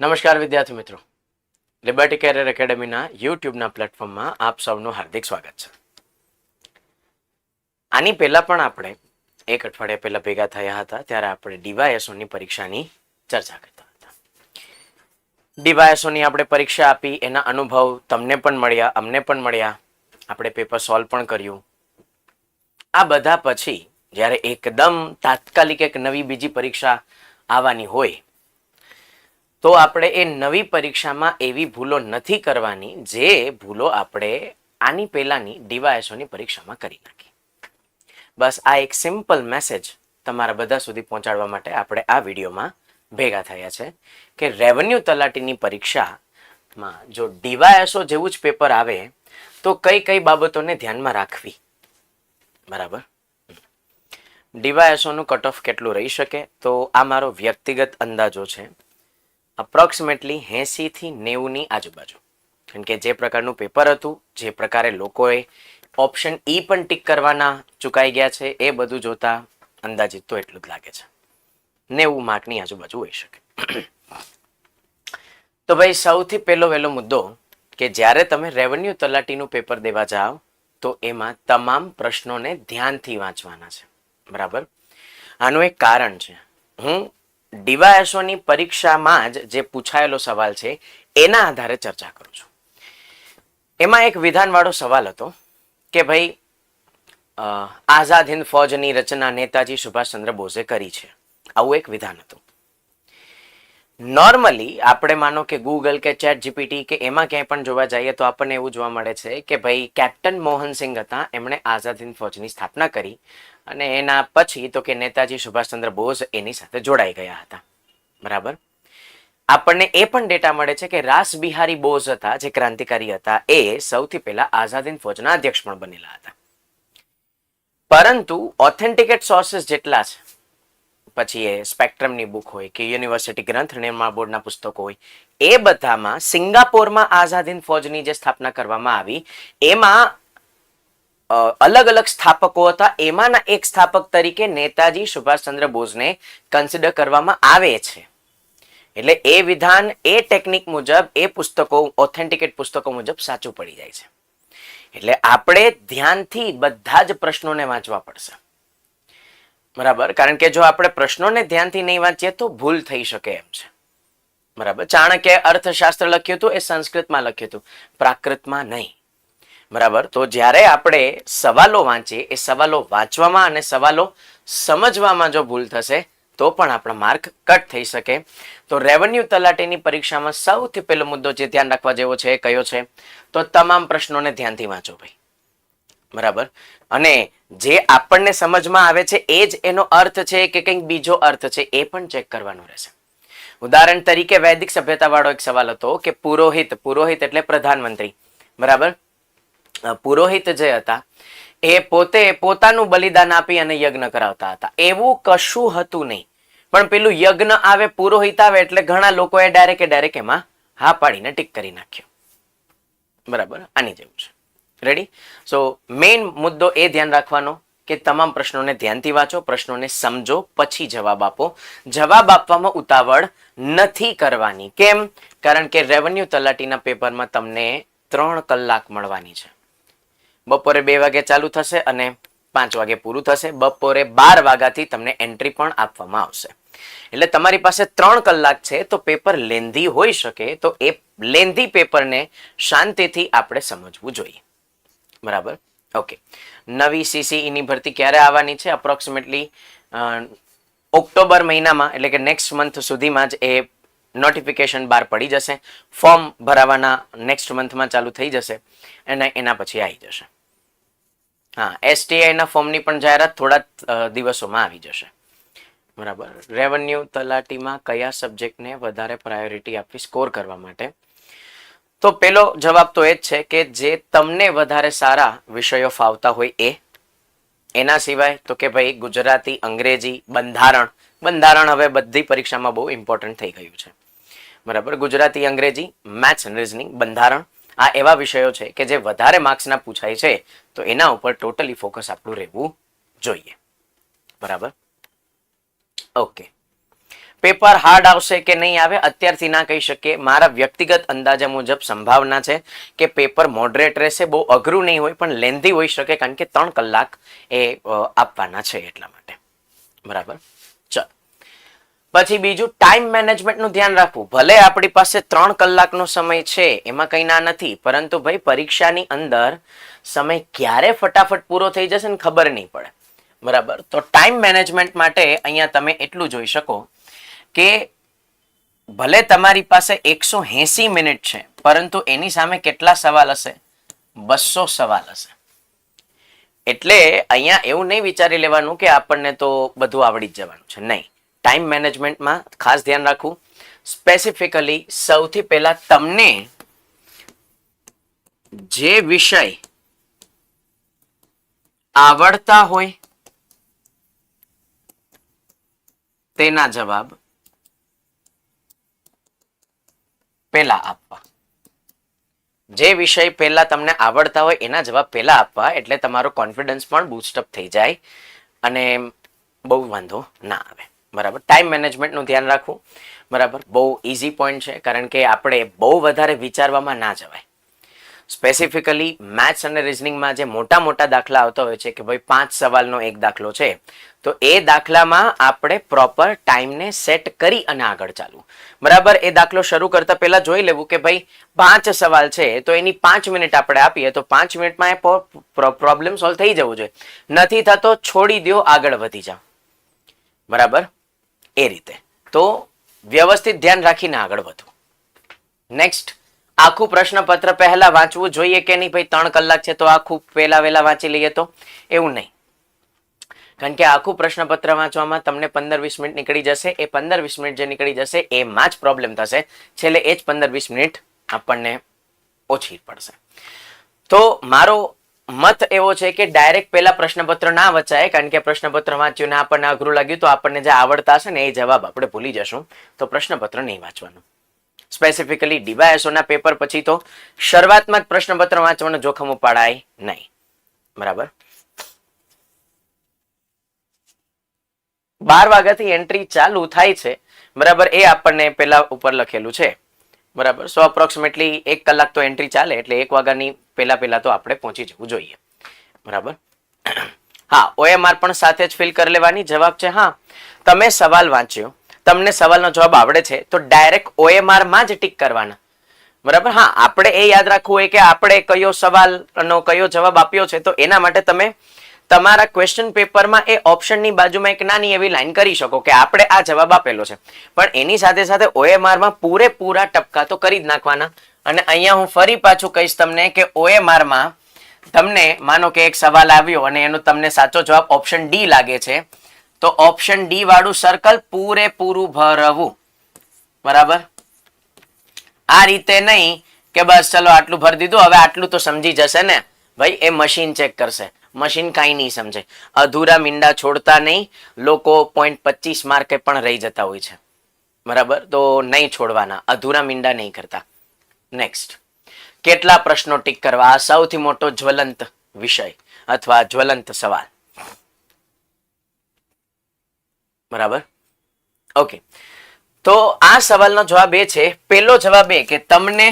નમસ્કાર વિદ્યાર્થી મિત્રો. લિબર્ટી કેરિયર એકેડમીના યુટ્યુબના પ્લેટફોર્મમાં આપ સૌનું હાર્દિક સ્વાગત છે. આની પહેલા પણ આપણે એક અઠવાડિયા પહેલા ભેગા થયા હતા, ત્યારે આપણે ડીવાયએસઓની પરીક્ષાની ચર્ચા કરતા હતા. ડીવાયએસઓની આપણે પરીક્ષા આપી, એના અનુભવ તમને પણ મળ્યા, અમને પણ મળ્યા. આપણે પેપર સોલ્વ પણ કર્યું. આ બધા પછી જ્યારે એકદમ તાત્કાલિક એક નવી બીજી પરીક્ષા આવવાની હોય તો આપણે એ નવી પરીક્ષામાં એવી ભૂલો નથી કરવાની જે ભૂલો આપણે આની પહેલાની ડીવાયએસઓની પરીક્ષામાં કરી નાખી. બસ આ એક સિમ્પલ મેસેજ તમારા બધા સુધી પહોંચાડવા માટે આપણે આ વિડીયોમાં ભેગા થયા છે કે રેવન્યુ તલાટીની પરીક્ષામાં જો ડીવાયએસઓ જેવું જ પેપર આવે તો કઈ કઈ બાબતોને ધ્યાનમાં રાખવી? બરાબર? ડીવાયએસઓનું કટ ઓફ કેટલું રહી શકે? તો આ મારો વ્યક્તિગત અંદાજો છે. અપ્રોક્સિમેટલી એંસીથી નેવુંની આજુબાજુ. કારણ કે જે પ્રકારનું પેપર હતું, જે પ્રકારે લોકોએ ઓપ્શન ઈ પણ ટીક કરવાના ચૂકાઈ ગયા છે, એ બધું જોતા અંદાજિત તો એટલું જ લાગે છે. નેવું માર્કની આજુબાજુ હોઈ શકે. તો ભાઈ, સૌથી પહેલો વહેલો મુદ્દો કે જ્યારે તમે રેવન્યુ તલાટીનું પેપર દેવા જાઓ, તો એમાં તમામ પ્રશ્નોને ધ્યાનથી વાંચવાના છે. બરાબર? આનું એક કારણ છે. હું ડીવાયએસઓની પરીક્ષામાં જ જે પૂછાયેલો સવાલ છે, એના આધારે ચર્ચા કરું છું. એમાં એક વિધાનવાળો સવાલ હતો કે ભાઈ આઝાદ હિન્દ ફૌજની રચના નેતાજી સુભાષચંદ્ર બોઝે કરી છે. આવું એક વિધાન હતું. નોર્મલી આપણે માનો કે ગૂગલ કે ચેટ જીપીટી કે એમાં ક્યાંય પણ જોવા જઈએ તો આપણને એવું જોવા મળે છે કે ભાઈ કેપ્ટન મોહન સિંહ હતા, એમણે આઝાદ હિન્દ ફોજની સ્થાપના કરી. અને એના પછી તો કે નેતાજી સુભાષચંદ્ર બોઝ એની સાથે જોડાઈ ગયા હતા. બરાબર? આપણને એ પણ ડેટા મળે છે કે રાસ બિહારી બોઝ હતા, જે ક્રાંતિકારી હતા, એ સૌથી પહેલા આઝાદીન ફોજના અધ્યક્ષ પણ બનેલા હતા. પરંતુ ઓથેન્ટિકેટ સોર્સિસ જેટલા છે, પછી એ સ્પેક્ટ્રમની બુક હોય કે યુનિવર્સિટી ગ્રંથ નિર્માણ બોર્ડના પુસ્તકો હોય, એ બધામાં સિંગાપોરમાં આઝાદીન ફોજની જે સ્થાપના કરવામાં આવી, એમાં અલગ અલગ સ્થાપકો હતા. એમાંના એક સ્થાપક તરીકે નેતાજી સુભાષચંદ્ર બોઝને કન્સિડર કરવામાં આવે છે. એટલે એ વિધાન, એ ટેકનિક મુજબ, એ પુસ્તકો ઓથેન્ટિકેટ પુસ્તકો મુજબ સાચું પડી જાય છે. એટલે આપણે ધ્યાનથી બધા જ પ્રશ્નોને વાંચવા પડશે. બરાબર? કારણ કે જો આપણે પ્રશ્નોને ધ્યાનથી નહીં વાંચીએ તો ભૂલ થઈ શકે એમ છે. બરાબર? ચાણક્ય અર્થશાસ્ત્ર લખ્યું હતું, એ સંસ્કૃતમાં લખ્યું હતું. પ્રાકૃતમાં નહીં. બરાબર? તો જ્યારે આપણે સવાલો વાંચીએ, એ સવાલો વાંચવામાં અને સવાલો સમજવામાં જો ભૂલ થશે, તો પણ આપણા માર્ક કટ થઈ શકે. તો રેવન્યુ તલાટીની પરીક્ષામાં સૌથી પહેલો મુદ્દો જે ધ્યાન રાખવા જેવો છે કયો છે? તો તમામ પ્રશ્નોને ધ્યાનથી વાંચો ભાઈ. બરાબર? અને જે આપણને સમજમાં આવે છે, એ જ એનો અર્થ છે કે કંઈક બીજો અર્થ છે, એ પણ ચેક કરવાનો રહેશે. ઉદાહરણ તરીકે વૈદિક સભ્યતા વાળો એક સવાલ હતો કે પુરોહિત પુરોહિત એટલે પ્રધાનમંત્રી. બરાબર? પુરોહિત જે હતા, એ પોતે પોતાનું બલિદાન આપી અને યજ્ઞ કરાવતા હતા. એવું કશું હતું નહીં. પણ પેલું યજ્ઞ આવે, પુરોહિત આવે એટલે ઘણા લોકોએ ડાયરેક્ટ ડાયરેક્ટ એમાં હા પાડીને ટીક કરી નાખ્યો. બરાબર? આની જેવું છે. રેડી સો મેઇન મુદ્દો એ ધ્યાન રાખવાનો કે તમામ પ્રશ્નોને ધ્યાનથી વાંચો, પ્રશ્નોને સમજો, પછી જવાબ આપો. જવાબ આપવામાં ઉતાવળ નથી કરવાની. કેમ? કારણ કે રેવન્યુ તલાટીના પેપરમાં તમને ત્રણ કલાક મળવાની છે. બપોરે બે વાગે ચાલુ થશે અને પાંચ વાગે પૂરું થશે. બપોરે બાર વાગ્યાથી તમને એન્ટ્રી પણ આપવામાં આવશે. એટલે તમારી પાસે ત્રણ કલાક છે, તો પેપર લેન્ધી હોઈ શકે, તો એ લેન્ધી પેપરને શાંતિથી આપણે સમજવું જોઈએ. બરાબર? ઓકે નવી સીસીઈની ભરતી ક્યારે આવવાની છે? અપ્રોક્સિમેટલી ઓક્ટોબર મહિનામાં, એટલે કે નેક્સ્ટ મંથ સુધીમાં જ એ નોટિફિકેશન બહાર પડી જશે. ફોર્મ ભરાવાના નેક્સ્ટ મંથમાં ચાલુ થઈ જશે અને એના પછી આવી જશે. હા એસટીઆઈ ના ફોર્મની પણ જાહેરાત થોડા દિવસોમાં આવી જશે. બરાબર. રેવન્યુ તલાટીમાં કયા સબ્જેક્ટને વધારે પ્રાયોરિટી આપવી સ્કોર કરવા માટે? તો પેલો જવાબ તો એ જ છે કે જે તમને વધારે સારા વિષયો ફાવતા હોય એ. એના સિવાય તો કે ભાઈ ગુજરાતી, અંગ્રેજી, બંધારણ બંધારણ હવે બધી પરીક્ષામાં બહુ ઇમ્પોર્ટન્ટ થઈ ગયું છે. બરાબર? ગુજરાતી, અંગ્રેજી મેથ્સ રિઝનિંગ બંધારણ, આ એવા વિષયો છે કે જે વધારે માર્ક્સના પૂછાય છે. તો એના ઉપર ટોટલી ફોકસ આપણું રહેવું જોઈએ. બરાબર? ઓકે પેપર હાર્ડ આવશે કે નહીં આવે? અત્યારથી ના કહી શકીએ. મારા વ્યક્તિગત અંદાજા મુજબ સંભાવના છે કે પેપર મોડરેટ રહેશે, બહુ અઘરું નહીં હોય, પણ લેન્ધી હોઈ શકે, કારણ કે ત્રણ કલાક એ આપવાના છે એટલા માટે. બરાબર? પછી બીજું ટાઈમ મેનેજમેન્ટનું ધ્યાન રાખવું. ભલે આપણી પાસે ત્રણ કલાકનો સમય છે, એમાં કંઈ ના નથી, પરંતુ ભાઈ પરીક્ષાની અંદર સમય ક્યારે ફટાફટ પૂરો થઈ જશે ને ખબર નહીં પડે. બરાબર? તો ટાઈમ મેનેજમેન્ટ માટે અહીંયા તમે એટલું જોઈ શકો કે ભલે તમારી પાસે એકસો એંસી મિનિટ છે, પરંતુ એની સામે કેટલા સવાલ હશે? બસો સવાલ હશે. એટલે અહીંયા એવું નહીં વિચારી લેવાનું કે આપણને તો બધું આવડી જ જવાનું છે. નહીં. ટાઈમ મેનેજમેન્ટમાં ખાસ ધ્યાન રાખવું. સ્પેસિફિકલી સૌથી પહેલા તમને જે વિષય આવડતા હોય તેના જવાબ પહેલા આપવા. જે વિષય પહેલા તમને આવડતા હોય એના જવાબ પહેલા આપવા, એટલે તમારો કોન્ફિડન્સ પણ બૂસ્ટઅપ થઈ જાય અને બહુ વાંધો ના આવે. બરાબર. ટાઈમ મેનેજમેન્ટનું ધ્યાન રાખવું. બરાબર. બહુ ઇઝી પોઈન્ટ છે, કારણ કે આપણે બહુ વધારે વિચારવામાં ના જવાય. સ્પેસિફિકલી મેથ્સ અને રિઝનિંગમાં જે મોટા મોટા દાખલા આવતા હોય છે કે ભાઈ પાંચ સવાલનો એક દાખલો છે, તો એ દાખલામાં આપણે પ્રોપર ટાઈમને સેટ કરી અને આગળ ચાલવું. બરાબર, એ દાખલો શરૂ કરતા પહેલા જોઈ લેવું કે ભાઈ પાંચ સવાલ છે, તો એની પાંચ મિનિટ આપણે આપીએ, તો પાંચ મિનિટમાં એ પ્રોબ્લેમ સોલ્વ થઈ જવું જોઈએ. નથી થતો, છોડી દો આગળ વધી જાઓ. બરાબર? એ રીતે. તો વ્યવસ્થિત ધ્યાન રાખીને આગળ વધો. નેક્સ્ટ આખું પ્રશ્નપત્ર પહેલા વાંચવું જોઈએ કે નહીં? ભાઈ, ત્રણ કલાક છે તો આખું પહેલા વહેલા વાંચી લઈએ તો? એવું નહીં. કારણ કે આખું પ્રશ્નપત્ર વાંચવામાં તમને પંદર વીસ મિનિટ નીકળી જશે. એ પંદર વીસ મિનિટ જે નીકળી જશે, એમાં જ પ્રોબ્લેમ થશે. છેલ્લે એ જ પંદર વીસ મિનિટ આપણને ઓછી પડશે. તો મારો મત એવો છે કે ડાયરેક્ટ પહેલા પ્રશ્નપત્ર ના વચાય, કારણ કે પ્રશ્નપત્ર વાંચ્યું આપણને અઘરું લાગ્યું, તો આપણને જે આવડતા હશે ને એ જવાબ આપણે ભૂલી જશું. તો પ્રશ્નપત્ર નહીં વાંચવાનું. સ્પેસિફિકલી ડીવાયએસઓના પેપર પછી તો શરૂઆતમાં જ પ્રશ્નપત્ર વાંચવાનું જોખમ ઉપાડાય નહીં. બરાબર? બાર વાગ્યાથી એન્ટ્રી ચાલુ થાય છે. બરાબર? એ આપણને પેલા ઉપર લખેલું છે. બરાબર? સો અપ્રોક્સિમેટલી એક કલાક તો એન્ટ્રી ચાલે, એટલે એક વાગ્યાની પહેલા પહેલા તો આપણે પહોંચી જવું જોઈએ. બરાબર? હા, ઓએમઆર પણ સાથે જ ફિલ કરી લેવાની. જવાબ છે, હા. તમે સવાલ વાંચ્યો. તમને સવાલનો જવાબ આવડે છે, તો ડાયરેક્ટ ઓએમઆરમાં જ ટીક કરવાના. બરાબર? હા, આપણે એ યાદ રાખવું હોય કે આપણે કયો સવાલનો કયો જવાબ આપ્યો છે, તો એના માટે તમે તમારા ક્વેશ્ચન પેપરમાં એ ઓપ્શનની બાજુમાં એક નાની એવી લાઈન કરી શકો કે આપણે આ જવાબ આપેલો છે. પણ એની સાથે સાથે ઓએમઆરમાં પૂરેપૂરા ટપકા તો કરી જ નાખવાના. અને અહીંયા હું ફરી પાછું કહીશ તમને કે ઓએમઆરમાં તમને, માનો કે એક સવાલ આવ્યો અને એનો તમને સાચો જવાબ ઓપ્શન ડી લાગે છે, તો ઓપ્શન ડી વાળું સર્કલ પૂરેપૂરું ભરવું. બરાબર? આ રીતે નહીં કે બસ ચલો આટલું ભરી દીધું, હવે આટલું તો સમજી જશે ને. ભાઈ, એ મશીન ચેક કરશે. મશીન કાંઈ નહીં સમજે. અધૂરા મીંડા છોડતા નહીં, લોકો પોઈન્ટ પચીસ માર્કે પણ રહી જતા હોય છે. બરાબર? તો નહીં છોડવાના. અધૂરા મીંડા નહીં કરતા. નેક્સ્ટ કેટલા પ્રશ્નો ટીક કરવા? સૌથી મોટો જ્વલંત વિષય અથવા જ્વલંત સવાલ. બરાબર? ઓકે તો આ સવાલનો જવાબ એ છે, પેલો જવાબ એ કે તમને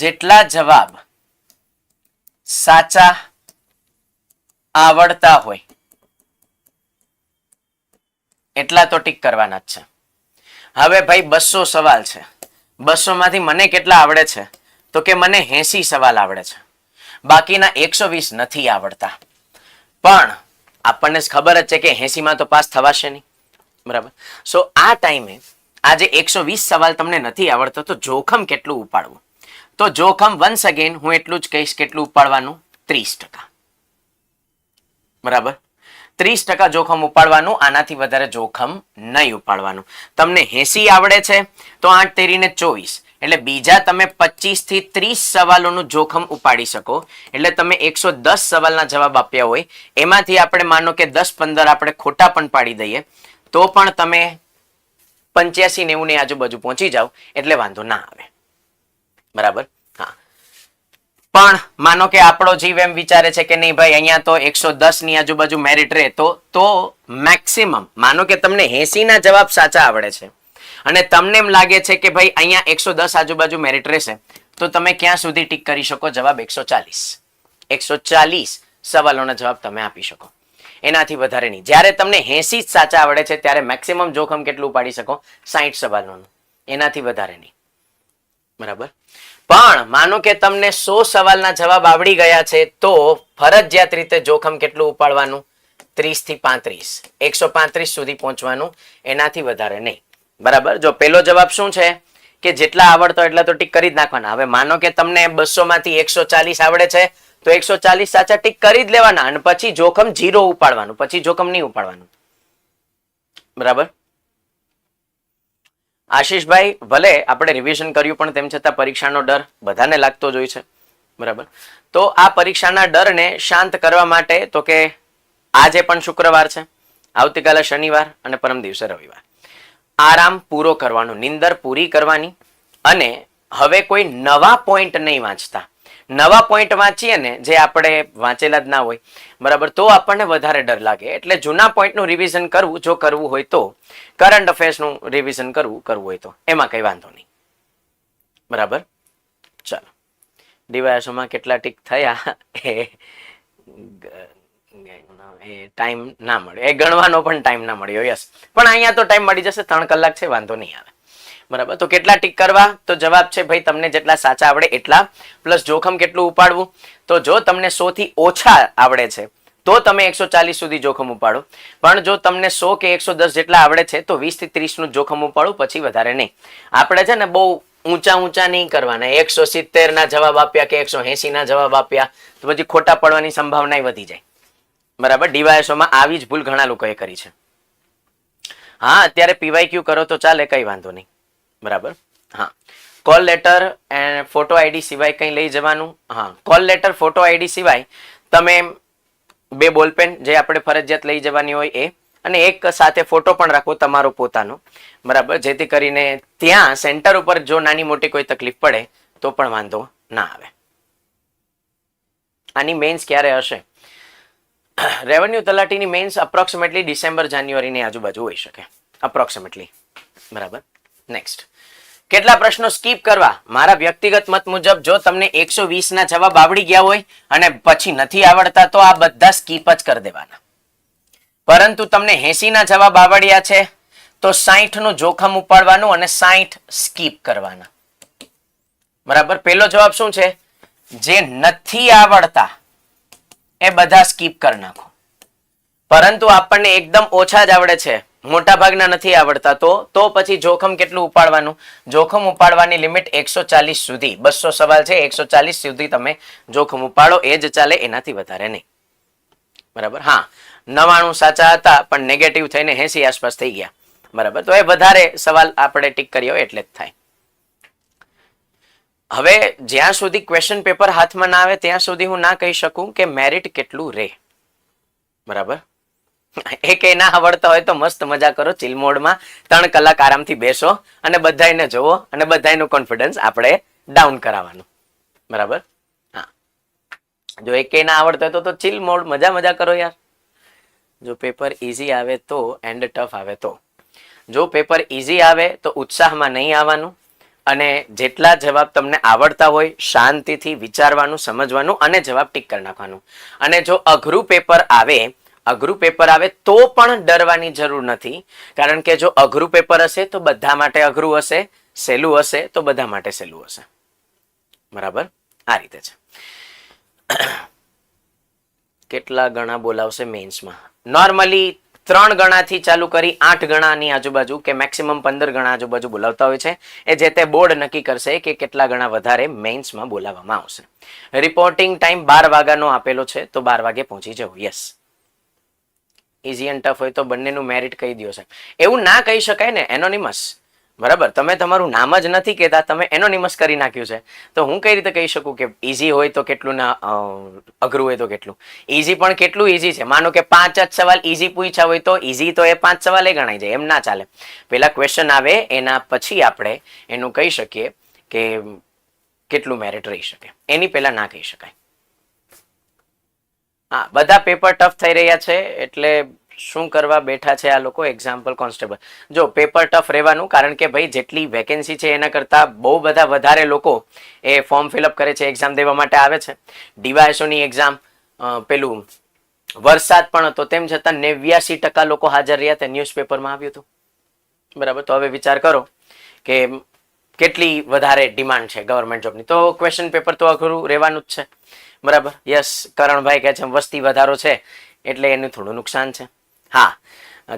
જેટલા જવાબ સાચા આવડતા હોય, એટલા તો ટીક કરવાના જ છે. હવે ભાઈ બસો સવાલ છે. બસો માંથી મને કેટલા આવડે છે? તો કે મને એસી સવાલ આવડે છે. બાકીના એકસો વીસ નથી આવડતા. પણ આપણને ખબર જ છે કે એસી માં તો પાસ થવાશે નહીં. બરાબર? સો આ ટાઈમે આજે એકસો વીસ સવાલ તમને નથી આવડતો, તો જોખમ કેટલું ઉપાડવું? તો જોખમ વન્સ અગેન હું એટલું જ કહીશ, કેટલું ઉપાડવાનું? ત્રીસ ટકા. બરાબર? ત્રીસ ટકા જોખમ ઉપાડવાનું, આનાથી વધારે જોખમ નહીં ઉપાડવાનું. તમને એસી આવડે છે, તો આઠ તેરીને ચોવીસ. એટલે બીજા તમે પચીસથી ત્રીસ સવાલોનું જોખમ ઉપાડી શકો. એટલે તમે એકસો દસ સવાલના જવાબ આપ્યા હોય, એમાંથી આપણે માનો કે દસ પંદર આપણે ખોટા પણ પાડી દઈએ, તો પણ તમે પંચ્યાસી નેવું ની આજુબાજુ પહોંચી જાઓ, એટલે વાંધો ના આવે. બરાબર? પણ માનો કે આપણો જીવ એમ વિચારે છે કે નહીં ભાઈ, અહીંયા તો એકસો દસની આજુબાજુ મેરિટ રહે, તો તો મેક્સિમમ માનો કે તમને એસી ના જવાબ સાચા આવડે છે. અને તમને એમ લાગે છે કે ભાઈ, અહીંયા એકસો દસ આજુબાજુ મેરિટ રહેશે, તો તમે ક્યાં સુધી ટીક કરી શકો? જવાબ એકસો ચાલીસ. એકસો ચાલીસ સવાલોના જવાબ તમે આપી શકો. એનાથી વધારે નહીં. જ્યારે તમને એસી જ સાચા આવડે છે, ત્યારે મેક્સિમમ જોખમ કેટલું પાડી શકો? સાહીઠ સવાલોનું. એનાથી વધારે નહીં. બરાબર? પણ માનો કે તમને સો સવાલના જવાબ આવડી ગયા છે, તો ફરજિયાત રીતે જોખમ કેટલું ઉપાડવાનું? ત્રીસથી પાંત્રીસ. એકસો પાંત્રીસ સુધી પહોંચવાનું, એનાથી વધારે નહીં. બરાબર? જો પેલો જવાબ શું છે? કે જેટલા આવડતો એટલા તો ટીક કરી જ નાખવાના. હવે માનો કે તમને બસો માંથી એકસો ચાલીસ આવડે છે, તો એકસો ચાલીસ સાચા ટીક કરી જ લેવાના અને પછી જોખમ જીરો ઉપાડવાનું, પછી જોખમ નહીં ઉપાડવાનું. બરાબર? આશીષભાઈ, ભલે આપણે રિવિઝન કર્યું, પણ તેમ છતાં પરીક્ષાનો ડર બધાને લાગતો જ હોય છે. બરાબર? તો આ પરીક્ષાના ડરને શાંત કરવા માટે તો કે આજે પણ શુક્રવાર છે. આવતીકાલે શનિવાર અને પરમ દિવસે રવિવાર. આરામ પૂરો કરવાનો, નિંદર પૂરી કરવાની અને હવે કોઈ નવા પોઈન્ટ નહીં વાંચતા. નવા પોઈન્ટ વાંચીએ ને, જે આપણે વાંચેલા જ ના હોય, બરાબર? તો આપણને વધારે ડર લાગે. એટલે જૂના પોઈન્ટનું રિવિઝન કરવું, જો કરવું હોય તો કરંટ અફેર્સનું રિવિઝન કરવું કરવું હોય તો. એમાં કંઈ વાંધો નહીં. બરાબર? ચાલો. ડિવાયસોમાં કેટલા ટીક થયા? એ ટાઈમ ના મળ્યો એ ગણવાનો પણ ટાઈમ ના મળ્યો, યસ. પણ અહીંયા તો ટાઈમ મળી જશે, ત્રણ કલાક છે, વાંધો નહીં આવે. બરાબર. તો કેટલા ટીક કરવા? તો જવાબ છે, ભાઈ, તમને જેટલા સાચા આવડે એટલા. પ્લસ જોખમ કેટલું ઉપાડવું? તો જો તમને સો થી ઓછા આવડે છે, તો તમે એકસો ચાલીસ સુધી જોખમ ઉપાડો. પણ જો તમને સો કે એકસો દસ જેટલા આવડે છે, તો વીસથી ત્રીસનું જોખમ ઉપાડો, પછી વધારે નહીં. આપણે છે ને બહુ ઊંચા ઊંચા નહીં કરવાના. એકસો સિત્તેર ના જવાબ આપ્યા કે એકસો એસી ના જવાબ આપ્યા, તો પછી ખોટા પડવાની સંભાવના વધી જાય. બરાબર? ડીવાયએસઓમાં આવી જ ભૂલ ઘણા લોકોએ કરી છે. હા, અત્યારે પીવાય ક્યુ કરો તો ચાલે, કઈ વાંધો નહીં. બરાબર? હા. Call letter and photo ID સિવાય કંઈ લઈ જવાનું? હા. કોલ લેટર ફોટો આઈડી સિવાય તમે બે બોલપેન જે આપણે ફરજિયાત લઈ જવાની હોય એ અને એક સાથે ફોટો પણ રાખો તમારો પોતાનો. બરાબર? જેથી કરીને ત્યાં સેન્ટર ઉપર જો નાની મોટી કોઈ તકલીફ પડે તો પણ વાંધો ના આવે. આની મેન્સ ક્યારે હશે? રેવન્યુ તલાટીની મેન્સ અપ્રોક્સિમેટલી ડિસેમ્બર જાન્યુઆરીની આજુબાજુ હોઈ શકે. અપ્રોક્સિમેટલી બરાબર? નેક્સ્ટ કેટલા પ્રશ્નો સ્કીપ કરવા? મારા વ્યક્તિગત મત મુજબ, જો તમને એકસો ના જવાબ આવડી ગયા હોય અને પછી નથી આવડતા, તો આ બધા સ્કીપ જ કરી દેવાના. પરંતુ તમને એસી ના જવાબ આવડ્યા છે, તો સાહીઠનું જોખમ ઉપાડવાનું અને સાહીઠ સ્કીપ કરવાના. બરાબર? પેલો જવાબ શું છે? જે નથી આવડતા, એ બધા સ્કીપ કરી નાખો. પરંતુ આપણને એકદમ ઓછા જ આવડે છે. મોટા ભાગના નથી આવડતા. તો તો પછી જોખમ કેટલું ઉપાડવાનું? જોખમ ઉપાડવાની લિમિટ એકસો ચાલીસ સુધી. બસો સવાલ છે, એકસો ચાલીસ સુધી તમે જોખમ ઉપાડો. એ જ ચાલે, એનાથી વધારે નહીં. બરાબર? હા. નવાણું સાચા હતા, પણ નેગેટિવ થઈને એસી આસપાસ થઈ ગયા. બરાબર? તો એ વધારે સવાલ આપણે ટીક કર્યો, એટલે જ થાય. હવે, જ્યાં સુધી ક્વેશ્ચન પેપર હાથમાં ના આવે, ત્યાં સુધી હું ના કહી શકું કે મેરિટ કેટલું રે. બરાબર? એક ના આવડતા હોય તો મસ્ત મજા કરો ચિલ મોડમાં ત્રણ કલાક આરામથી બેસો અને બધાને જોવો અને બધાનું કોન્ફિડન્સ આપણે ડાઉન કરાવવાનું. બરાબર? હા. જો એક ના આવડતો હોય તો ચિલ મોડ મજા મજા કરો યાર. જો પેપર ઇઝી આવે તો એન્ડ ટફ આવે તો. જો પેપર ઇઝી આવે તો ઉત્સાહમાં નહીં આવવાનું અને જેટલા જવાબ તમને આવડતા હોય શાંતિથી વિચારવાનું, સમજવાનું અને જવાબ ટીક કરી નાખવાનું. અને જો અઘરું પેપર આવે અઘરું પેપર આવે તો પણ ડરવાની જરૂર નથી. કારણ કે જો અઘરું પેપર હશે તો બધા માટે અઘરું હશે, સહેલું હશે તો બધા માટે સહેલું હશે. બરાબર? આ રીતે છે. કેટલા ગણા બોલાવશે મેન્સમાં નોર્મલી ત્રણ ગણાથી ચાલુ કરી આઠ ગણાની આજુબાજુ કે મેક્સિમમ પંદર ગણા આજુબાજુ બોલાવતા હોય છે. એ જે તે બોર્ડ નક્કી કરશે કે કેટલા ગણા વધારે મેન્સમાં બોલાવવામાં આવશે. રિપોર્ટિંગ ટાઈમ બાર વાગ્યાનો આપેલો છે તો બાર વાગે પહોંચી જવું. યસ ઇઝી એન્ડ ટફ હોય તો બંનેનું મેરિટ કહી દો સાહેબ. એવું ના કહી શકાય ને એનોનિમસ બરાબર? તમે તમારું નામ જ નથી કહેતા, તમે એનોનિમસ કરી નાખ્યું છે. તો હું કઈ રીતે કહી શકું કે ઇઝી હોય તો કેટલું ના અઘરું હોય તો કેટલું? ઇઝી પણ કેટલું ઇઝી છે? માનો કે પાંચ જ સવાલ ઇઝી પૂછ્યા હોય તો ઇઝી તો એ પાંચ સવાલ એ ગણાય જાય, એમ ના ચાલે. પેલા ક્વેશ્ચન આવે, એના પછી આપણે એનું કહી શકીએ કે કેટલું મેરિટ રહી શકે. એની પહેલા ના કહી શકાય. હા, બધા પેપર ટફ થઈ રહ્યા છે, એટલે શું કરવા બેઠા છે આ લોકો? એક્ઝામ્પલ કોન્સ્ટેબલ જો પેપર ટફ રહેવાનું, કારણ કે ભાઈ, જેટલી વેકેન્સી છે એના કરતાં બહુ બધા વધારે લોકો એ ફોર્મ ફિલઅપ કરે છે એક્ઝામ દેવા માટે આવે છે. ડીવાયસોની એક્ઝામ પેલું, વરસાદ પણ હતો, તેમ છતાં નેવ્યાસી ટકા લોકો હાજર રહ્યા તે ન્યૂઝપેપરમાં આવ્યું હતું. બરાબર? તો હવે વિચાર કરો કે કેટલી વધારે ડિમાન્ડ છે ગવર્મેન્ટ જોબની તો ક્વેશ્ચન પેપર તો અઘરું રહેવાનું જ છે. બરાબર? યસ, કરણભાઈ કહે છે, વસ્તી વધારો છે, એટલે એનું થોડું નુકસાન છે. હા,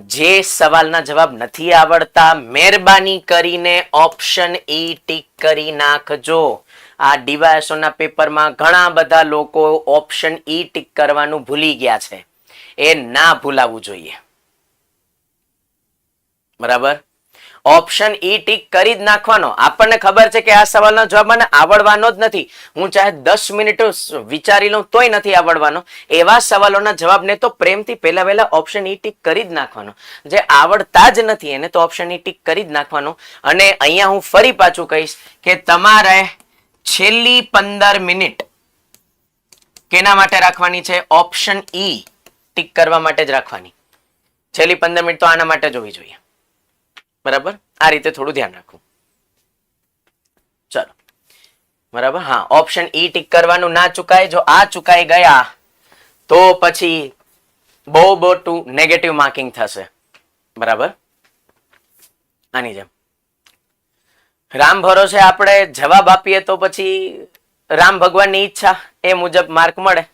જે સવાલના જવાબ નથી આવડતા, મહેરબાની કરીને ઓપ્શન ઈ ટીક કરી નાખજો. આ ડીવાયસોના પેપરમાં ઘણા બધા લોકો ઓપ્શન ઈ ટીક કરવાનું ભૂલી ગયા છે. એ ના ભૂલાવવું જોઈએ. બરાબર? ઓપ્શન ઈ ટીક કરી જ નાખવાનો. આપણને ખબર છે કે આ સવાલનો જવાબ મને આવડવાનો જ નથી. હું ચાહે દસ મિનિટ વિચારી લઉં તોય નથી આવડવાનો. એવા સવાલોના જવાબને તો પ્રેમથી પહેલા વહેલા ઓપ્શન ઈ ટીક કરી જ નાખવાનો. જે આવડતા જ નથી એને તો ઓપ્શન ઈ ટીક કરી જ નાખવાનો. અને અહીંયા હું ફરી પાછું કહીશ કે તમારે છેલ્લી પંદર મિનિટ કેના માટે રાખવાની છે? ઓપ્શન ઈ ટીક કરવા માટે જ રાખવાની. છેલ્લી પંદર મિનિટ તો આના માટે જ હોવી જોઈએ. બરાબર? આ રીતે થોડું ધ્યાન રાખવું. ચલો. બરાબર? હા ઓપ્શન ઈ ટીક કરવાનું ના ચુકાય. જો આ ચુકાઈ ગયા, તો પછી બહુ મોટું નેગેટિવ માર્કિંગ થશે. બરાબર? આની જેમ. રામ ભરોસે આપણે જવાબ આપીએ તો પછી રામ ભગવાનની ઈચ્છા એ મુજબ માર્ક મળે.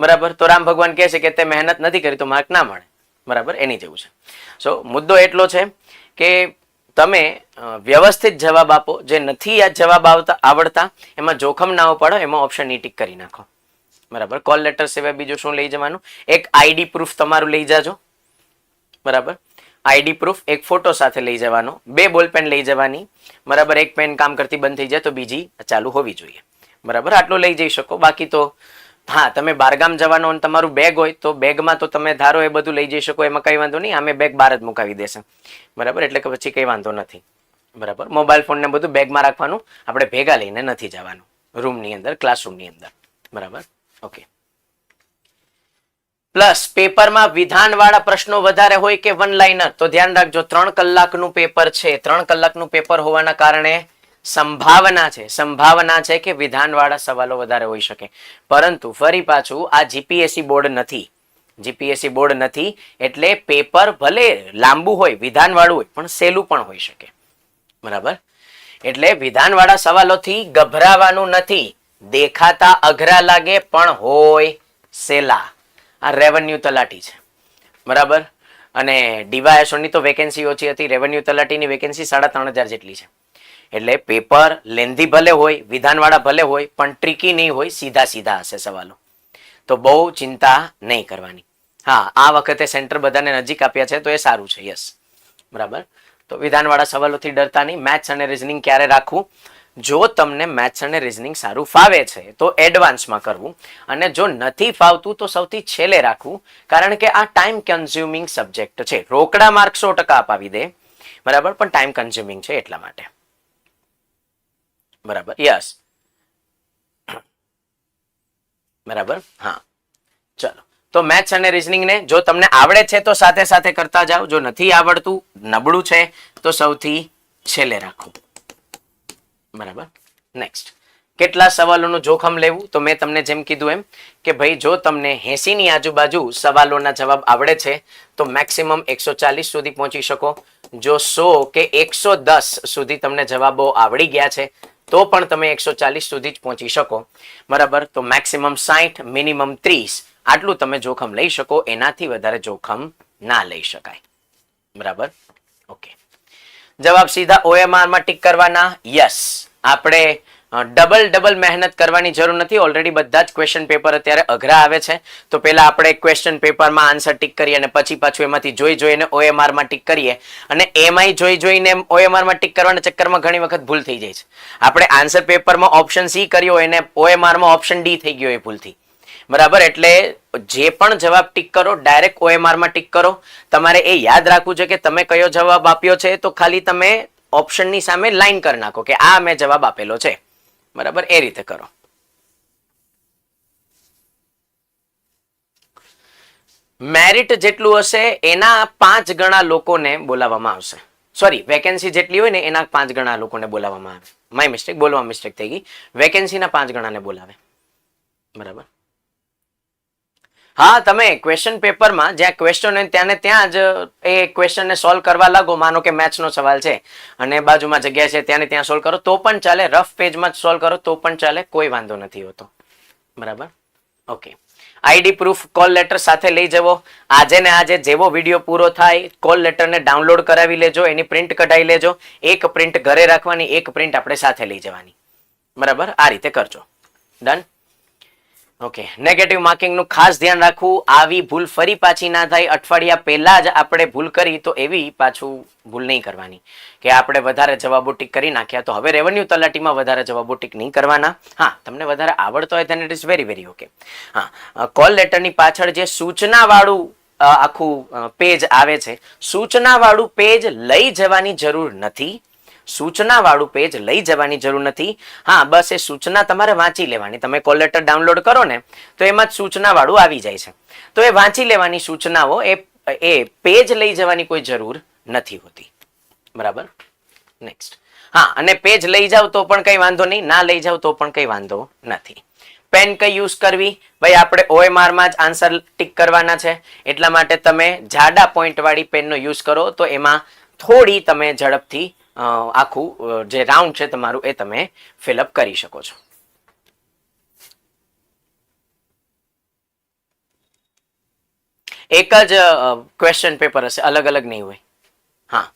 બરાબર? તો રામ ભગવાન કહે છે કે તે મહેનત નથી કરી તો માર્ક ના મળે. બરાબર? એની જેવું છે. સો મુદ્દો એટલો છે કે તમે વ્યવસ્થિત જવાબ આપો. જે નથી આ જવાબ આવતા, આવડતા, એમાં જોખમ ના પડો એમાં ઓપ્શન ટીક કરી નાખો. બરાબર? કોલ લેટર સિવાય બીજું શું લઈ જવાનું? એક આઈડી પ્રૂફ તમારું લઈ જાજો. બરાબર? આઈડી પ્રૂફ એક ફોટો સાથે લઈ જવાનો. બે બોલપેન લઈ જવાની. બરાબર? એક પેન કામ કરતી બંધ થઈ જાય તો બીજી ચાલુ હોવી જોઈએ. બરાબર? આટલું લઈ જઈ શકો. બાકી તો હા, તમે બારગામ જવાનો અને તમારું બેગ હોય તો બેગમાં તો તમે ધારો એ બધું લઈ જઈ શકો, એમાં કઈ વાંધો નહીં. અમે બેગ બહાર જ મુકાવી દેશે. બરાબર? એટલે કે પછી કઈ વાંધો નથી. બરાબર? મોબાઈલ ફોન ને બધું બેગમાં રાખવાનું. આપણે ભેગા લઈને નથી જવાનું. રૂમની અંદર ક્લાસરૂમની અંદર. બરાબર? ઓકે પ્લસ પેપરમાં વિધાનવાળા પ્રશ્નો વધારે હોય કે વન લાઇનર તો ધ્યાન રાખજો, ત્રણ કલાકનું પેપર છે. ત્રણ કલાકનું પેપર હોવાના કારણે સંભાવના છે. સંભાવના છે કે વિધાનવાળા સવાલો વધારે હોઈ શકે. પરંતુ ફરી પાછું આ જીપીએસસી બોર્ડ નથી. જીપીએસસી બોર્ડ નથી એટલે પેપર ભલે લાંબુ હોય, વિધાનવાળું હોય, પણ સહેલું પણ હોઈ શકે. બરાબર? એટલે વિધાનવાળા સવાલોથી ગભરાવાનું નથી. દેખાતા અઘરા લાગે પણ હોય સેલા આ રેવન્યુ તલાટી છે. બરાબર? અને ડીવાયસોની તો વેકેન્સી ઓછી હતી. રેવન્યુ તલાટીની વેકેન્સી સાડા ત્રણ હજાર જેટલી છે. એટલે પેપર લેન્ધી ભલે હોય, વિધાનવાળા ભલે હોય, પણ ટ્રીકી નહીં હોય, સીધા સીધા હશે સવાલો. તો બહુ ચિંતા નહીં કરવાની. હા, આ વખતે સેન્ટર બધાને નજીક આપ્યા છે, તો એ સારું છે યસ બરાબર? તો વિધાનવાળા સવાલોથી ડરતા નહીં. મેથ્સ અને રિઝનિંગ ક્યારે રાખવું? જો તમને મેથ્સ અને રિઝનિંગ સારું ફાવે છે, તો એડવાન્સમાં કરવું. અને જો નથી ફાવતું, તો સૌથી છેલ્લે રાખવું. કારણ કે આ ટાઈમ કન્ઝ્યુમિંગ સબ્જેક્ટ છે. રોકડા માર્ક સો ટકા અપાવી દે. બરાબર? પણ ટાઈમ કન્ઝ્યુમિંગ છે એટલા માટે. બરાબર? યસ બરાબર? હા. ચલો. તો મેથ્સ અને રિઝનિંગ ને જો તમને આવડે છે તો સાથે સાથે કરતા જાઓ. જો નથી આવડતું, નબળું છે, તો સૌથી છેલ્લે રાખો. બરાબર? નેક્સ્ટ કેટલા સવાલોનું જોખમ લેવું? તો મેં તમને જેમ કીધું એમ કે ભાઈ, જો તમને 80 ની આજુબાજુ સવાલોના જવાબ આવડે છે, તો મેક્સિમમ એકસો ચાલીસ સુધી પહોંચી શકો. જો સો કે એકસો દસ સુધી તમને જવાબો આવડી ગયા છે તો પણ તમે એકસો ચાલીસ સુધી જ પહોંચી શકો. બરાબર? તો મેક્સિમમ સાઠ મિનિમમ ત્રીસ. આટલું તમે જોખમ લઈ શકો, એનાથી વધારે જોખમ ના લઈ શકાય. બરાબર? ઓકે. જવાબ સીધા ઓએમઆરમાં ટીક કરવાના? યસ આપણે ડબલ ડબલ મહેનત કરવાની જરૂર નથી. ઓલરેડી બધા જ ક્વેશ્ચન પેપર અત્યારે અઘરા આવે છે. તો પહેલા આપણે ક્વેશ્ચન પેપરમાં આન્સર ટીક કરીએ અને પછી પાછું એમાંથી જોઈ જોઈને ઓએમઆરમાં ટીક કરીએ. અને એમઆઈ જોઈ જોઈને ઓએમઆરમાં ટીક કરવાના ચક્કરમાં ઘણી વખત ભૂલ થઈ જાય છે. આપણે આન્સર પેપરમાં ઓપ્શન સી કર્યો એને ઓએમઆરમાં ઓપ્શન ડી થઈ ગયો એ ભૂલથી. બરાબર? એટલે જે પણ જવાબ ટીક કરો ડાયરેક્ટ ઓએમઆરમાં ટીક કરો. તમારે એ યાદ રાખવું છે કે તમે કયો જવાબ આપ્યો છે, તો ખાલી તમે ઓપ્શનની સામે લાઈન કરી નાખો કે આ મેં જવાબ આપેલો છે. બરાબર? એ રીતે કરો. મેરિટ જેટલું હશે, એના પાંચ ગણા લોકોને બોલાવવામાં આવશે. સોરી વેકેન્સી જેટલી હોય ને, એના પાંચ ગણા લોકોને બોલાવવામાં આવે. માય મિસ્ટેક બોલવા મિસ્ટેક થઈ ગઈ. વેકેન્સીના પાંચ ગણાને બોલાવે. બરાબર? હા, તમે ક્વેશ્ચન પેપરમાં જ્યાં ક્વેશ્ચન હોય ત્યાં ત્યાં જ, એ ક્વેશ્ચનને સોલ્વ કરવા લાગો, માનો કે મેથ્સનો સવાલ છે. અને બાજુમાં જગ્યા છે ત્યાં ને ત્યાં સોલ્વ કરો. તો પણ ચાલે રફ પેજમાં જ સોલ્વ કરો, તો પણ ચાલે, કોઈ વાંધો નથી હોતો. બરાબર? Okay ID proof call letter સાથે લઈ જવો. આજે ને આજે જેવો વીડિયો પૂરો થાય કોલ લેટરને ડાઉનલોડ કરાવી લેજો, એની પ્રિન્ટ કઢાવી લેજો. એક પ્રિન્ટ ઘરે રાખવાની, એક પ્રિન્ટ આપણે સાથે લઈ જવાની. બરાબર? આ રીતે કરજો. ડન ઓકે નેગેટિવ માર્કિંગનું ખાસ ધ્યાન રાખવું. આવી ભૂલ ફરી પાછી ના થાય. અઠવાડિયા પહેલા જ આપણે ભૂલ કરી, તો એવી પાછું ભૂલ નહીં કરવાની. કે આપણે વધારે જવાબો ટીક કરી નાખ્યા, તો હવે રેવન્યુ તલાટીમાં વધારે જવાબો ટીક નહીં કરવાના. હા, તમને વધારે આવડતો હોય તેને it is very very okay હા કોલ લેટરની પાછળ જે સૂચનાવાળું આખું પેજ આવે છે, સૂચનાવાળું પેજ લઈ જવાની જરૂર નથી. સૂચનાવાળું પેજ લઈ જવાની જરૂર નથી. હા, બસ એ સૂચના તમારે વાંચી લેવાની. તમે કોલ લેટર ડાઉનલોડ કરો ને, તો એમાં જ સૂચનાવાળું આવી જાય છે. તો એ વાંચી લેવાની સૂચનાઓ, એ એ પેજ લઈ જવાની કોઈ જરૂર નથી હોતી. બરાબર? નેક્સ્ટ હા, અને પેજ લઈ જાવ તો પણ કઈ વાંધો નહીં, ના લઈ જાવ તો પણ કઈ વાંધો નથી. પેન કઈ યુઝ કરવી? ભાઈ, આપણે ઓએમઆરમાં જ આન્સર ટીક કરવાના છે. એટલા માટે તમે જાડા પોઈન્ટ વાળી પેનનો યુઝ કરો, તો એમાં થોડી તમે ઝડપથી આખું જે રાઉન્ડ છે તમારું એ તમે ફિલઅપ કરી શકો છો. એક જ ક્વેશ્ચન પેપર હશે, અલગ અલગ નહીં હોય. હા.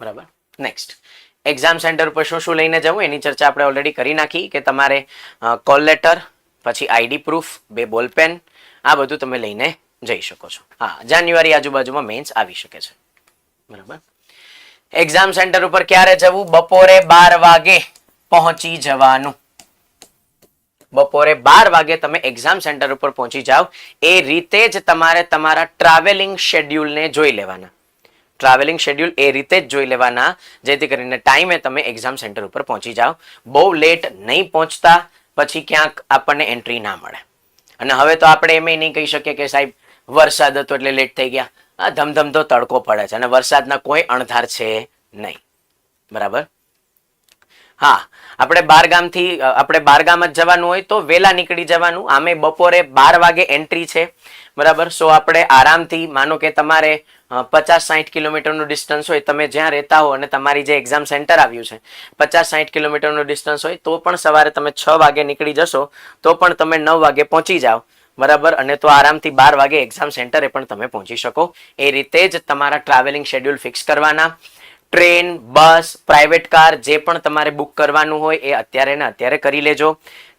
બરાબર? નેક્સ્ટ એક્ઝામ સેન્ટર પર શું શું લઈને જવું, એની ચર્ચા આપણે ઓલરેડી કરી નાખી કે તમારે કોલ લેટર પછી આઈડી પ્રૂફ બે બોલપેન આ બધું તમે લઈને જઈ શકો છો. હા, જાન્યુઆરી આજુબાજુમાં મેન્સ આવી શકે છે. બરાબર? એક્ઝામ સેન્ટર ઉપર ક્યારે જવું? બપોરે બાર વાગે પહોંચી જવાનું. બપોરે બાર વાગે તમે એક્ઝામ સેન્ટર ઉપર પહોંચી જાઓ. એ રીતે જ તમારે તમારા ટ્રાવેલિંગ શેડ્યુલને જોઈ લેવાના. ટ્રાવેલિંગ શેડ્યુલ એ રીતે જ જોઈ લેવાના, જેથી કરીને ટાઈમે તમે એક્ઝામ સેન્ટર ઉપર પહોંચી જાઓ. બહુ લેટ નહીં પહોંચતા, પછી ક્યાંક આપણને એન્ટ્રી ના મળે. અને હવે તો આપણે એમ નહીં કહી શકીએ કે સાહેબ, વરસાદ હતો એટલે લેટ થઈ ગયા. આ ધમધમતો તડકો પડે છે અને વરસાદના કોઈ અણધાર છે નહીં. બરાબર? હા, આપણે બારગામથી ગામથી આપણે બારગામ જ જવાનું હોય તો વહેલા નીકળી જવાનું. આમે બપોરે બાર વાગે એન્ટ્રી છે. બરાબર? સો આપણે આરામથી, માનો કે તમારે પચાસ સાઠ કિલોમીટરનું ડિસ્ટન્સ હોય, તમે જ્યાં રહેતા હો અને તમારી જે એક્ઝામ સેન્ટર આવ્યું છે પચાસ સાઠ કિલોમીટરનું ડિસ્ટન્સ હોય, તો પણ સવારે તમે છ વાગે નીકળી જશો, તો પણ તમે નવ વાગે પહોંચી જાઓ. બરાબર? અને તો આરામથી બાર વાગે એક્ઝામ સેન્ટરે પણ તમે પહોંચી શકો. એ રીતે જ તમારા ટ્રાવેલિંગ શેડ્યુલ ફિક્સ કરવાના. ટ્રેન, બસ પ્રાઇવેટ કાર જે પણ તમારે બુક કરવાનું હોય એ અત્યારે ને અત્યારે કરી લેજો.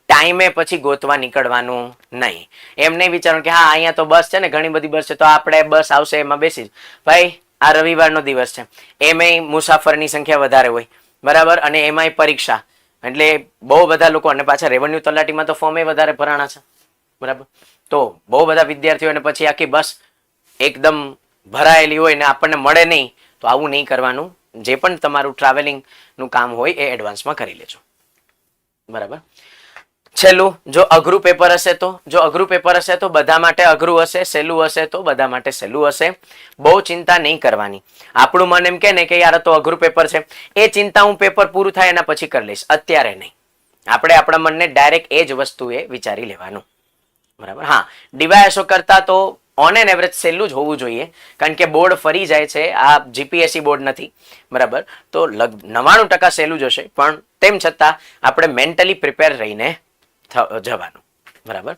ટાઈમે પછી ગોતવા નીકળવાનું નહીં. એમ નહીં વિચારવાનું કે હા, અહીંયા તો બસ છે ને, ઘણી બધી બસ છે, તો આપણે બસ આવશે એમાં બેસી ભાઈ, આ રવિવારનો દિવસ છે. એમાંય મુસાફરની સંખ્યા વધારે હોય. બરાબર? અને એમાંય પરીક્ષા. એટલે બહુ બધા લોકો અને પાછા રેવન્યુ તલાટીમાં તો ફોર્મે વધારે ભરાણા છે. બરાબર? તો બહુ બધા વિદ્યાર્થીઓને પછી આખી બસ એકદમ ભરાયેલી હોય ને આપણને મળે નહીં, તો આવું નહીં કરવાનું. જે પણ તમારું ટ્રાવેલિંગનું કામ હોય એ એડવાન્સમાં કરી લેજો. બરાબર? છેલ્લું, જો અઘરું પેપર હશે તો, જો અઘરું પેપર હશે તો બધા માટે અઘરું હશે, સહેલું હશે તો બધા માટે સહેલું હશે. બહુ ચિંતા નહીં કરવાની. આપણું મન એમ કે ને કે યાર તો અઘરું પેપર છે. એ ચિંતા હું પેપર પૂરું થાય એના પછી કરી લઈશ. અત્યારે નહીં. આપણે આપણા મનને ડાયરેક્ટ એ જ વસ્તુ એ વિચારી લેવાનું. બરાબર? હા. ડીવાયએસઓ કરતા તો ઓન એન એવરેજ સહેલું જ હોવું જોઈએ, કારણ કે બોર્ડ ફરી જાય છે, આ જીપીએસસી બોર્ડ નથી, બરાબર? તો લગ, નવ્વાણું ટકા સહેલું જ હશે, પણ તેમ છતાં આપણે મેન્ટલી પ્રિપેર રહીને જવાનું, બરાબર?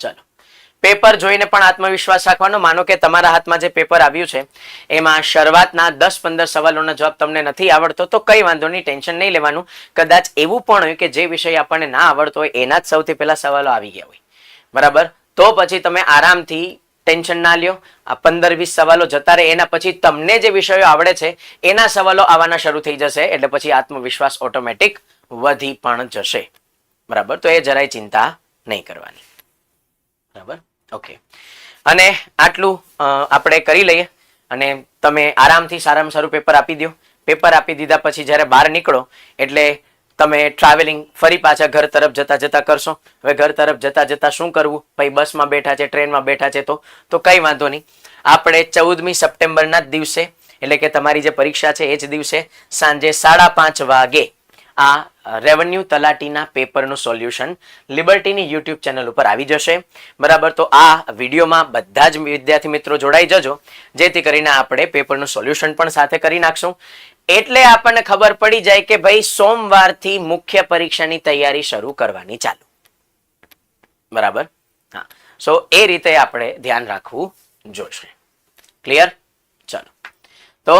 ચલો. પેપર જોઈને પણ આત્મવિશ્વાસ રાખવાનો. માનો કે તમારા હાથમાં જે પેપર આવ્યું છે, એમાં શરૂઆતના દસ પંદર સવાલોનો જવાબ તમને નથી આવડતો, તો કઈ વાંધો નહીં, ટેન્શન નહીં લેવાનું. કદાચ એવું પણ હોય કે જે વિષય આપણને ના આવડતો હોય, એના જ સૌથી પહેલા સવાલો આવી ગયા હોય. બરાબર? તો પછી તમે આરામથી ટેન્શન ના લ્યો. આ પંદર વીસ સવાલો જતા રહે, એના પછી તમને જે વિષયો આવડે છે, એના સવાલો આવવાના શરૂ થઈ જશે, એટલે પછી આત્મવિશ્વાસ ઓટોમેટિક વધી પણ જશે. બરાબર? તો એ જરાય ચિંતા નહીં કરવાની. બરાબર? ઓકે અને આટલું આપણે કરી લઈએ અને તમે આરામથી સારામાં સારું પેપર આપી દો પેપર આપી દીધા પછી જ્યારે બહાર નીકળો, એટલે તમે ટ્રાવેલિંગ ફરી પાછા ઘર તરફ જતા જતા કરશો. હવે ઘર તરફ જતા જતા શું કરવું? ભાઈ બસમાં બેઠા છે, ટ્રેનમાં બેઠા છે તો તો કંઈ વાંધો નહીં. આપણે ચૌદમી સપ્ટેમ્બરના જ દિવસે, એટલે કે તમારી જે પરીક્ષા છે એ જ દિવસે, સાંજે સાડા પાંચ વાગે આ રેવન્યુ તલાટીના પેપરનું સોલ્યુશન લિબર્ટીની યુટ્યુબ ચેનલ ઉપર આવી જશે. બરાબર, તો આ વિડીયોમાં બધા જ વિદ્યાર્થી મિત્રો જોડાઈ જજો. જેથી કરીને આપણે પેપરનું સોલ્યુશન પણ સાથે કરી નાખશું. એટલે આપણને ખબર પડી જાય કે ભાઈ, સોમવારથી મુખ્ય પરીક્ષાની તૈયારી શરૂ કરવાની ચાલુ. બરાબર? હા. સો એ રીતે આપણે ધ્યાન રાખવું જોશે. ક્લિયર ચલો. તો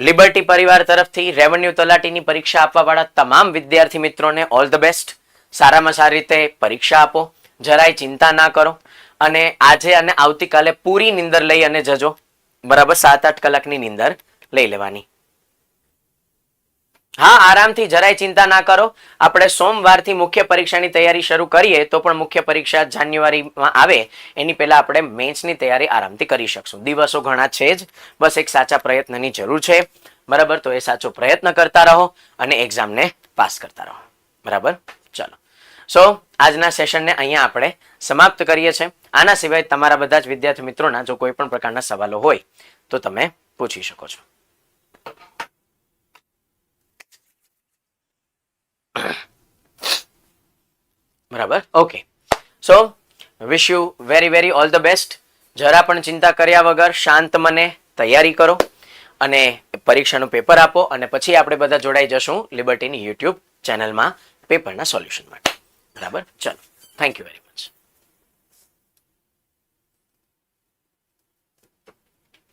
લિબર્ટી પરિવાર તરફથી રેવન્યુ તલાટીની પરીક્ષા આપવા વાળા તમામ વિદ્યાર્થી મિત્રોને ઓલ ધ બેસ્ટ. સારામાં સારી રીતે પરીક્ષા આપો. જરાય ચિંતા ના કરો. અને આજે અને આવતીકાલે પૂરી નિંદર લઈ અને જજો. બરાબર સાત આઠ કલાકની નિંદર લઈ લેવાની. હા, આરામથી જરાય ચિંતા ના કરો. આપણે સોમવારથી મુખ્ય પરીક્ષાની તૈયારી શરૂ કરીએ તો પણ મુખ્ય પરીક્ષા જાન્યુઆરીમાં આવે. એની પહેલા આપણે મેન્સની તૈયારી આરામથી કરી શકશું. દિવસો ઘણા છે જ. બસ એક સાચા પ્રયત્નની જરૂર છે. બરાબર? તો એ સાચો પ્રયત્ન કરતા રહો અને એક્ઝામને પાસ કરતા રહો. બરાબર? ચલો. સો આજના સેશનને અહીંયા આપણે સમાપ્ત કરીએ છીએ. આના સિવાય તમારા બધા જ વિદ્યાર્થી મિત્રોના જો કોઈ પણ પ્રકારના સવાલો હોય તો તમે પૂછી શકો છો. બરાબર? Okay so wish you very very all the best જરા પણ ચિંતા કર્યા વગર શાંત મને તૈયારી કરો અને પરીક્ષાનું પેપર આપો અને પછી આપણે બધા જોડાઈ જશું લિબર્ટીની યુટ્યુબ ચેનલમાં પેપરના સોલ્યુશન માટે. બરાબર? ચલો. Thank you very much